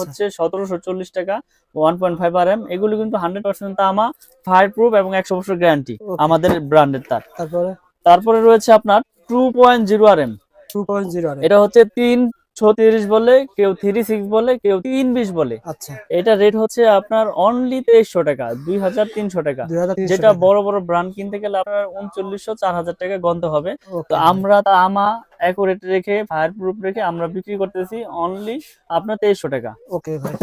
হচ্ছে সতেরোশো চল্লিশ টাকা one point five R M এগুলো কিন্তু হান্ড্রেড পার্সেন্ট তামা ফায়ার প্রুফ এবং একশো বছর গ্যারান্টি আমাদের ব্র্যান্ডের তার। তারপরে? তারপরে রয়েছে আপনার two point zero R M two point zero এটা হচ্ছে তিন ছত্রিশ বলে কেউ থ্রি সিক্স বলে কেউ তিন বিশ বলে। আচ্ছা। এটা রেট হচ্ছে আপনার অনলি তেইশশো টাকা দুই হাজার তিনশো টাকা। যেটা বড় বড় ব্র্যান্ড কিনতে গেলে আপনার উনচল্লিশশো চার হাজার টাকা গন্ত হবে। তো আমরা আমা অ্যাকুরেট রেখে ফায়ার প্রুফ রেখে আমরা বিক্রি করতেছি অনলি আপনার তেইশশো টাকা। ওকে ভাই।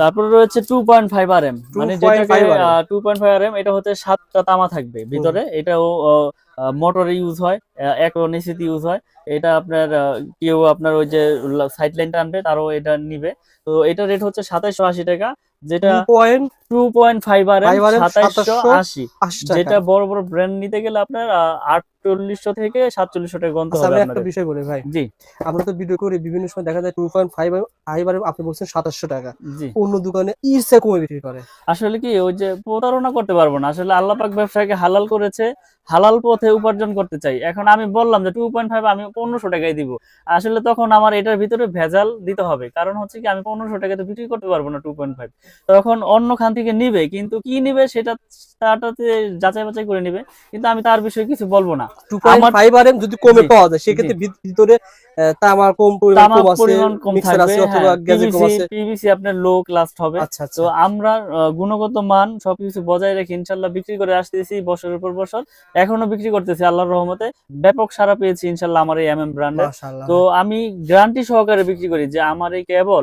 তারপরে রয়েছে two point five R M মানে 2.5 যেটাকে two point five R M এটা হচ্ছে সাতটা তামা থাকবে ভিতরে। এটাও মোটরে ইউজ হয় নিশ্চিত ইউজ হয়। এটা আপনার কেউ আপনার ওই যে সাইড লাইনটা আনবে তারও এটা নিবে। তো এটা রেট হচ্ছে সাতাইশশো টাকা, যেটা point two point five R M 5 RM সাতাইশশো 2780 আশি। আশি যেটা বড় বড় ব্র্যান্ড নিতে গেলে আপনার আটচল্লিশশো থেকে সাতচল্লিশশো টাকা গন্ত হবে একটা বিষয় বলি ভাই। জি। আমরা তো ভিডিও করি বিভিন্ন সময় দেখা যায় টু পয়েন্ট ফাইভ ফাইভ আর আপনি বলছেন সাতাশশো টাকা। জি। অন্য দোকানে ইরসে কমে বিক্রি করে। আসলে কি ওই যে প্রতারণা করতে পারব না। আসলে আল্লাহ পাক ব্যবসাকে হালাল করেছে হালাল পথে উপার্জন করতে চাই। এখন আমি বললাম যে টু পয়েন্ট ফাইভ আমি পনেরোশো টাকায় দিব। আসলে তখন আমার এটার ভিতরে ভেজাল দিতে হবে। কারণ হচ্ছে কি আমি পনেরোশো টাকাতে বিক্রি করতে পারব না টু পয়েন্ট ফাইভ তখন অন্য খান থেকে নিবে কিন্তু কি নিবে সেটা তারটাতে যাচাই বাছাই করে নিবে কিন্তু আমি তার বিষয়ে কিছু বলব না। টু পয়েন্ট ফাইভ আর যদি কমে পাওয়া যায় সেক্ষেত্রে ভিত- ভিতরে তামার কম পরিমাণ কম থাকবে পিভিসি আপনার লো ক্লাস হবে। আচ্ছা আচ্ছা। তো আমরা গুণগত মান সবকিছু বজায় রেখে ইনশাল্লাহ বিক্রি করে আসতেছি বছরের পর বছর। এখনও বিক্রি করতেছি আল্লাহর রহমতে। ব্যাপক সারা পেয়েছি ইনশাল্লাহ আমার এই এমএম ব্র্যান্ডে তো আমি গ্যারান্টি সহকারে বিক্রি করি যে আমার এই কেবল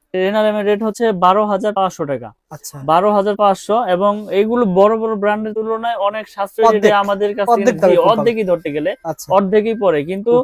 এর রেট হচ্ছে বারো হাজার পাঁচশো টাকা। আচ্ছা। বারো হাজার পাঁচশো এবং এইগুলো বড় বড় ব্র্যান্ডের তুলনায় অনেক সাশ্রয়ী আমাদের কাছে। অর্ধেকই ধরতে গেলে। আচ্ছা। অর্ধেকই পরে কিন্তু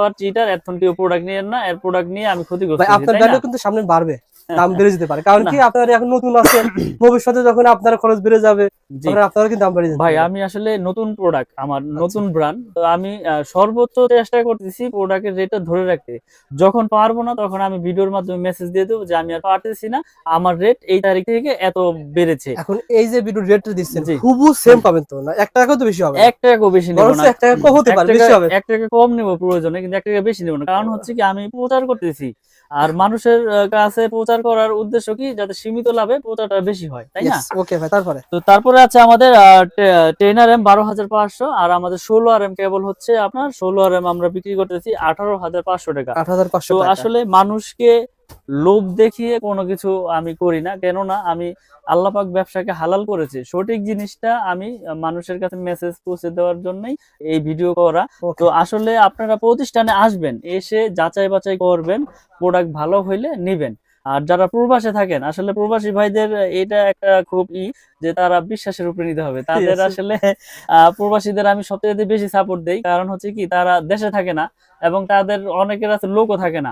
বাটোয়ার চিটার এখন কেউ প্রোডাক্ট নিয়ে না এর প্রোডাক্ট নিয়ে আমি ক্ষতিগ্রস্ত ভাই আপনার ভ্যালু কিন্তু সামনে বাড়বে। দাম বেড়ে যেতে পারে। কারণ কি আপনারা এখন নতুন আছেন ভবিষ্যতে যখন আপনার খরচ বেড়ে যাবে আপনারা দাম বেড়ে ভাই আমি আসলে নতুন প্রোডাক্ট আমার আচ্ছা। নতুন ব্র্যান্ড তো আমি সর্বোচ্চ চেষ্টা করতেছি প্রোডাক্টের রেটটা ধরে রাখতে। যখন পারব না তখন আমি ভিডিওর মাধ্যমে মেসেজ দিয়ে দেবো যে আমি আর পারতেছি না আমার রেট এই তারিখ থেকে এত বেড়েছে। এখন এই যে ভিডিও রেটটা দিচ্ছেন। হুবু সেম পাবেন তো? না এক টাকা তো বেশি হবে না। এক টাকাও বেশি নেব না। এক টাকা কম হতে পারে বেশি হবে। এক টাকা কম নেব প্রয়োজনে কিন্তু এক টাকা বেশি নেব না। কারণ হচ্ছে কি আমি প্রচার করতেছি। আর মানুষের কাছে প্রচার করার উদ্দেশ্য কি? যাতে সীমিত লাভে প্রচারটা বেশি হয় তাই না? ওকে ভাই তারপরে? তো তারপরে আছে আমাদের টেন আর এম বারো হাজার পাঁচশো আর আমাদের ষোলো আর এম কেবল হচ্ছে আপনার ষোলো আর এম আমরা বিক্রি করতেছি আঠারো হাজার পাঁচশো টাকা। আট হাজার পাঁচশো তো আসলে মানুষকে লোভ দেখিয়ে কোনো কিছু আমি করি না কেননা আমি আল্লাপাক ব্যবসাকে হালাল করেছে। সঠিক জিনিসটা আমি মানুষের কাছে মেসেজ পৌঁছে দেওয়ার জন্যই এই ভিডিও করা। তো আসলে আপনারা প্রতিষ্ঠানে আসবেন এসে যাচাই বাছাই করবেন প্রোডাক্ট ভালো হইলে নিবেন। আর যারা প্রবাসে থাকেন আসলে প্রবাসী ভাইদের এটা একটা খুব ই যে তারা বিশ্বাসের উপরে নিতে হবে। তাদের আসলে আহ, প্রবাসীদের আমি সবচেয়ে বেশি সাপোর্ট দেই। কারণ হচ্ছে কি তারা দেশে থাকে না এবং তাদের অনেকের আছে লোকও থাকে না।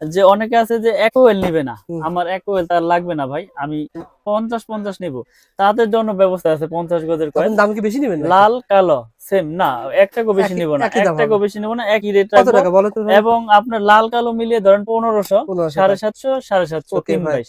যে অনেকে আছে যে এক ওয়েল নিবে না। আমার এক ওয়েল তার লাগবে না ভাই আমি পঞ্চাশ পঞ্চাশ নিব। তাদের জন্য ব্যবস্থা আছে পঞ্চাশ গজের কয়েল। দাম কি বেশি নিবেন লাল কালো সেম না এক কো বেশি নিব না। একটা এক দাম বেশি নিব না একই রেট টাকা? এবং আপনার লাল কালো মিলিয়ে ধরেন পনেরোশো সাড়ে সাতশো সাড়ে সাতশো তিন বাইশ।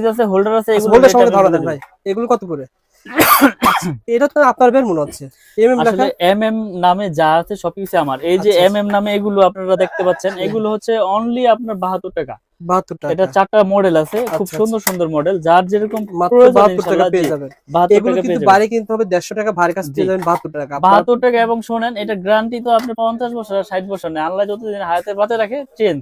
সুইচ আছে হোল্ডার আছে এগুলো বললে সঙ্গে ধরা দেন ভাই। এগুলো কত করে? এটা তো আপনার বের মনে হচ্ছে। এমএম লেখা? আসলে এম এম নামে যা আছে সবকিছু আমার। এই যে আচ্ছা, এম এম নামে এগুলো আপনারা দেখতে পাচ্ছেন এগুলো হচ্ছে অনলি আপনার বাহাত্তর টাকা। বাহাত্তর এটা চারটা মডেল আছে খুব আচ্ছা, সুন্দর সুন্দর মডেল যার যেরকম মাত্র প্রয়োজন বাহাত্তর টাকা পেয়ে যাবেন। এগুলো কিন্তু কিনতে হবে দেড়শো টাকা ভারী কাছে পেয়ে জি। যাবেন বাহাত্তর টাকা। আপনার- বাহাত্তর টাকা এবং শোনেন এটা গ্যারান্টি তো আপনি পঞ্চাশ বছর আর ষাট বছর নেই। আল্লাহ যতদিন হাতে পাতে রাখে চেঞ্জ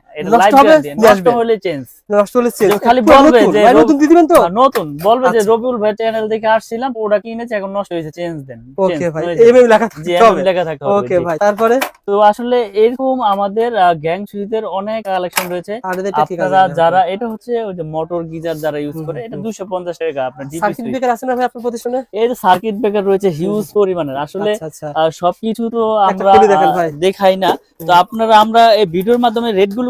আচ্ছা। হয়ে আসলে এরকম আমাদের গ্যাং সুইচের অনেক কালেকশন রয়েছে। আপনারা যারা এটা হচ্ছে ওই যে মোটর গিজার যারা ইউজ করে এটা দুশো পঞ্চাশ টাকা আপনার প্রতিষ্ঠানে এর সার্কিট ব্রেকার রয়েছে হিউজ পরিমাণের। আসলে আচ্ছা আচ্ছা। সবকিছু তো আমরা। দেখাই না। তো আপনারা আমরা এই ভিডিওর মাধ্যমে রেটগুলো